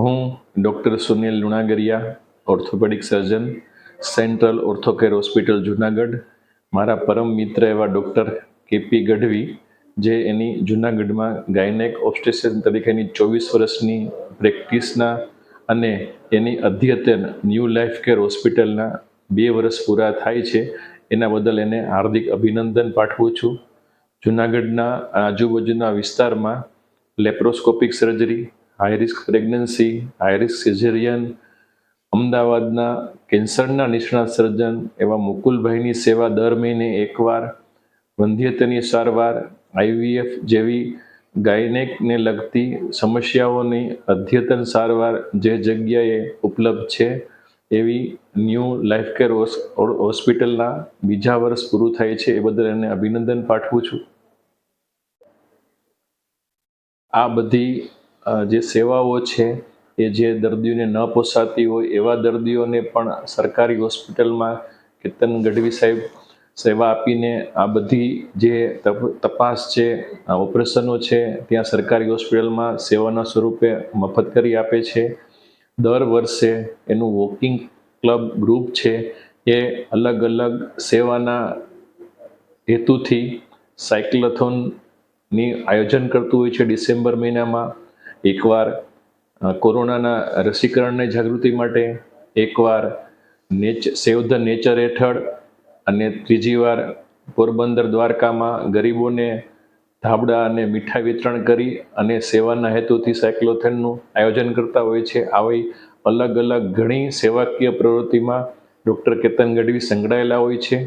હું doctor Sunil Lunagariya, orthopaedic surgeon, central orthocare hospital, Junagadh. મારા પરમ મિત્ર એવા ડૉક્ટર કેપી ગઢવી, જે એની જુનાગઢમાં ગાયનેક ઓબ્સ્ટેશન તરીકેની ચોવીસ વર્ષની પ્રેક્ટિસના અને એની અધ્યતન ન્યૂ લાઈફ કેર હોસ્પિટલના બે વર્ષ પૂરા થાય છે, એના બદલ એને હાર્દિક અભિનંદન પાઠવું છું. જુનાગઢના આજુબાજુના વિસ્તારમાં laparoscopic surgery high risk pregnancy high risk caesarean અમદાવાદના કેન્સરના નિષ્ણાત સર્જન એવા મુકુલભાઈની સેવા દર મહિને એકવાર, વંધ્યતની સારવાર, આઈવીએફ જેવી ગાયનેકને લગતી સમસ્યાઓની અદ્યતન સારવાર જે જગ્યાએ ઉપલબ્ધ છે એવી ન્યૂ લાઈફ કેર હોસ્પિટલના બીજા વર્ષ પૂરું થાય છે એ બદલ એને અભિનંદન પાઠવું છું. આ બધી જે સેવાઓ છે, એ જે દર્દીઓને ન પોસાતી હોય, એવા દર્દીઓને પણ સરકારી હોસ્પિટલમાં કેતન ગઢવી સાહેબ સેવા આપીને આ બધી જે તપ- તપાસ છે ઓપરેશનો છે, ત્યાં સરકારી હોસ્પિટલમાં સેવાના સ્વરૂપે મફત કરી આપે છે. દર વર્ષે એનું વોકિંગ ક્લબ ગ્રુપ છે, એ અલગ અલગ સેવાના હેતુથી સાયક્લોથોનની આયોજન કરતું હોય છે ડિસેમ્બર મહિનામાં. એકવાર કોરોનાના રસીકરણને જાગૃતિ માટે, એકવાર નેચ સેવ ધ નેચર હેઠળ અને ત્રીજી વાર પોરબંદર દ્વારકામાં ગરીબોને ધાબળા અને મીઠાઈ વિતરણ કરી અને સેવાના હેતુથી સાયક્લોથેનનું આયોજન કરતા હોય છે. આવી અલગ અલગ ઘણી સેવાકીય પ્રવૃત્તિમાં ડૉક્ટર કેતન ગઢવી સંકળાયેલા હોય છે.